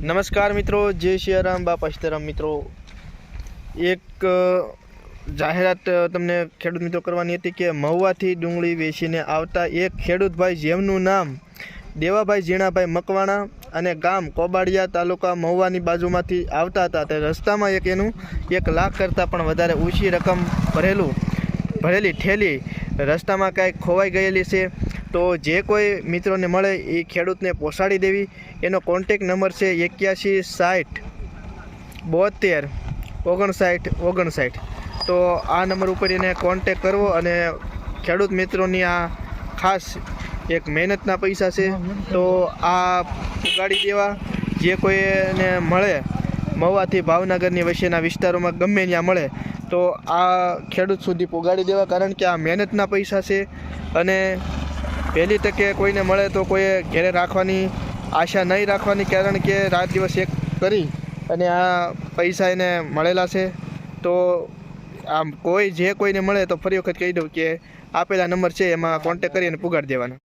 નમસ્કાર મિત્રો, જય સિયારામ બાપા સીતારામ મિત્રો. એક જાહેરાત તમને ખેડૂત મિત્રો કરવાની હતી કે મહુવાથી ડુંગળી વેચીને આવતા એક ખેડૂતભાઈ જેમનું નામ દેવાભાઈ ઝીણાભાઈ મકવાણા અને ગામ કોબાડિયા તાલુકા મહુવાની બાજુમાંથી આવતા હતા. તે રસ્તામાં એક એનું એક લાખ કરતાં પણ વધારે ઊંચી રકમ ભરેલું, ભરેલી ઠેલી રસ્તામાં કાંઈક ખોવાઈ ગયેલી છે, તો જે કોઈ મિત્રોને મળે એ ખેડૂતને પહોંચાડી દેવી. એનો કોન્ટેક નંબર છે એક્યાસી સાઠ બોતેર ઓગણસાઠ ઓગણસાઠ. તો આ નંબર ઉપર એને કોન્ટેક કરવો અને ખેડૂત મિત્રોની આ ખાસ એક મહેનતના પૈસા છે. તો આ ઉગાડી દેવા. જે કોઈને મળે મહુવાથી ભાવનગરની વચ્ચેના વિસ્તારોમાં ગમે ત્યાં મળે, તો આ ખેડૂત સુધી પોગાડી દેવા કારણ કે આ મહેનતના પૈસા છે અને પહેલી તકે કોઈને મળે તો કોઈએ ઘેરે રાખવાની આશા નહીં રાખવાની કારણ કે રાત દિવસ એક કરી અને આ પૈસા એને મળેલા છે. તો આમ કોઈ જે કોઈને મળે તો ફરી વખત કહી દઉં કે આપેલા નંબર છે, એમાં કોન્ટેક કરીને પુગાડી દેવાના.